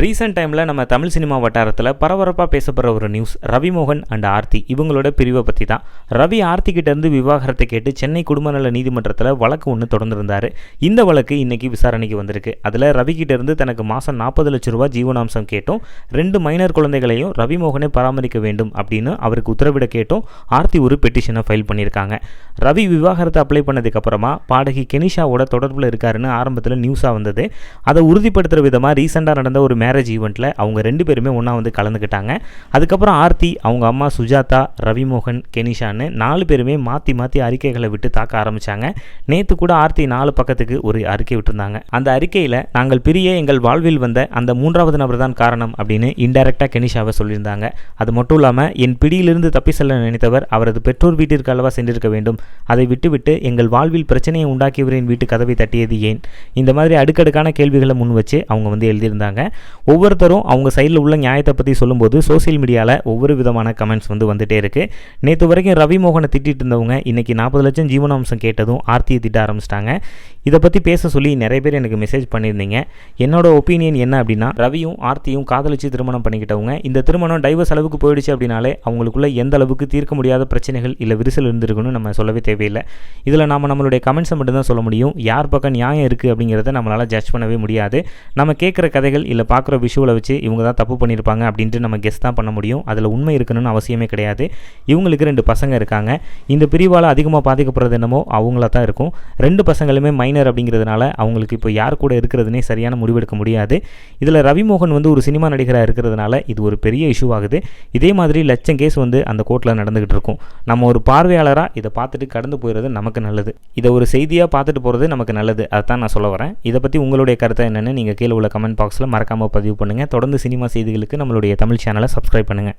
Recent டைமில் நம்ம Tamil cinema வட்டாரத்தில் பரபரப்பாக பேசப்படுற ஒரு நியூஸ் ரவிமோகன் அண்ட் ஆர்த்தி. இவங்களோட பிரிவை பற்றி தான் ரவி ஆர்த்திக்கிட்டேருந்து விவாகரத்தை கேட்டு சென்னை குடும்ப நல நீதிமன்றத்தில் வழக்கு ஒன்று தொடர்ந்துருந்தார். இந்த வழக்கு இன்றைக்கி விசாரணைக்கு வந்திருக்கு. அதில் ரவி கிட்டேருந்து தனக்கு மாதம் நாற்பது லட்ச ரூபா ஜீவனாம்சம் கேட்டும். ரெண்டு மைனர் குழந்தைகளையும் ரவிமோகனை பராமரிக்க வேண்டும் அப்படின்னு அவருக்கு உத்தரவிட கேட்டும். ஆர்த்தி ஒரு பெட்டிஷனை ஃபைல் பண்ணியிருக்காங்க. ரவி விவாகரத்தை அப்ளை பண்ணதுக்கப்புறமா பாடகி கெனிஷாவோட தொடர்பில் இருக்காருன்னு ஆரம்பத்தில் நியூஸாக வந்தது. அதை உறுதிப்படுத்துகிற விதமாக ரீசெண்டாக நடந்த ஒரு மேரேஜ் ஈவெண்ட்டில் அவங்க ரெண்டு பேருமே ஒன்றா வந்து கலந்துக்கிட்டாங்க. அதுக்கப்புறம் ஆர்த்தி அவங்க அம்மா சுஜாதா ரவிமோகன் கெனிஷான்னு நாலு பேருமே மாற்றி மாற்றி அறிக்கைகளை விட்டு தாக்க ஆரம்பித்தாங்க நேற்று கூட ஆர்த்தி நாலு பக்கத்துக்கு ஒரு அறிக்கை விட்டுருந்தாங்க. அந்த அறிக்கையில் நாங்கள் பிரிய எங்கள் வாழ்வில் வந்த அந்த மூன்றாவது நபர் தான் காரணம் அப்படின்னு இன்டெரக்டாக கெனிஷாவை சொல்லியிருந்தாங்க. அது மட்டும் இல்லாமல் என் பிடியிலிருந்து தப்பி செல்ல நினைத்தவர் அவரது பெற்றோர் வீட்டிற்கு அளவாக சென்றிருக்க வேண்டும். அதை விட்டுவிட்டு எங்கள் வாழ்வில் பிரச்சனையை உண்டாக்கியவரின் வீட்டு கதவை தட்டியது ஏன்? இந்த மாதிரி அடுக்கடுக்கான கேள்விகளை முன் வச்சு அவங்க வந்து எழுதியிருந்தாங்க. ஒவ்வொருத்தரும் அவங்க சைடில் உள்ள நியாயத்தை பற்றி சொல்லும்போது சோசியல் மீடியாவில் ஒவ்வொரு விதமான கமெண்ட்ஸ் வந்து வந்துட்டே இருக்குது நேற்று வரைக்கும் ரவி மோகனை திட்டிட்டு இருந்தவங்க இன்றைக்கி நாற்பது லட்சம் ஜீவனாம்சம் கேட்டதும் ஆர்த்தியை திட்ட ஆரம்பிச்சிட்டாங்க. இதை பற்றி பேச சொல்லி நிறைய பேர் எனக்கு மெசேஜ் பண்ணியிருந்தீங்க. என்னோட ஒப்பீனியன் என்ன அப்படின்னா ரவியும் ஆர்த்தியும் காதலிச்சு திருமணம் பண்ணிக்கிட்டவங்க. இந்த திருமணம் டைவர்ஸ் அளவுக்கு போயிடுச்சு அப்படின்னாலே அவங்களுக்குள்ள எந்த அளவுக்கு தீர்க்க முடியாத பிரச்சனைகள் இல்லை விரிசல் இருந்திருக்குன்னு நம்ம சொல்லவே தேவையில்லை. இதில் நம்ம நம்மளுடைய கமெண்ட்ஸை மட்டும்தான் சொல்ல முடியும். யார் பக்கம் நியாயம் இருக்குது அப்படிங்கிறத நம்மளால் ஜட்ஜ் பண்ணவே முடியாது. நம்ம கேட்குற கதைகள் இல்லை பார்க்குற விஷுவலை வச்சு இவங்க தான் தப்பு பண்ணியிருப்பாங்க அப்படின்ட்டு நம்ம கெஸ் தான் பண்ண முடியும். அதில் உண்மை இருக்கணும்னு அவசியமே கிடையாது. இவங்களுக்கு ரெண்டு பசங்க இருக்காங்க. இந்த பிரிவால் அதிகமாக பாதிக்கப்படுறது என்னமோ அவங்கள தான் இருக்கும். ரெண்டு பசங்களுமே மைண்ட் மைனர் அப்படிங்கிறதுனால அவங்களுக்கு இப்போ யார் கூட இருக்கிறதுனே சரியான முடிவெடுக்க முடியாது. இதில் ரவிமோகன் வந்து ஒரு சினிமா நடிகராக இருக்கிறதுனால இது ஒரு பெரிய இஷ்யூ ஆகுது. இதே மாதிரி லட்சம் கேஸ் வந்து அந்த கோர்ட்டில் நடந்துகிட்டு இருக்கும். நம்ம ஒரு பார்வையாளராக இதை பார்த்துட்டு கடந்து போயிடுறது நமக்கு நல்லது. இதை ஒரு செய்தியாக பார்த்துட்டு போகிறது நமக்கு நல்லது. அதான் நான் சொல்ல வரேன். இதை பற்றி உங்களுடைய கருத்தை என்னென்னு நீங்கள் கீழே உள்ள கமெண்ட் பாக்ஸில் மறக்காமல் பதிவு பண்ணுங்கள் தொடர்ந்து சினிமா செய்திகளுக்கு நம்மளுடைய தமிழ் சேனலை சப்ஸ்கிரைப் பண்ணுங்கள்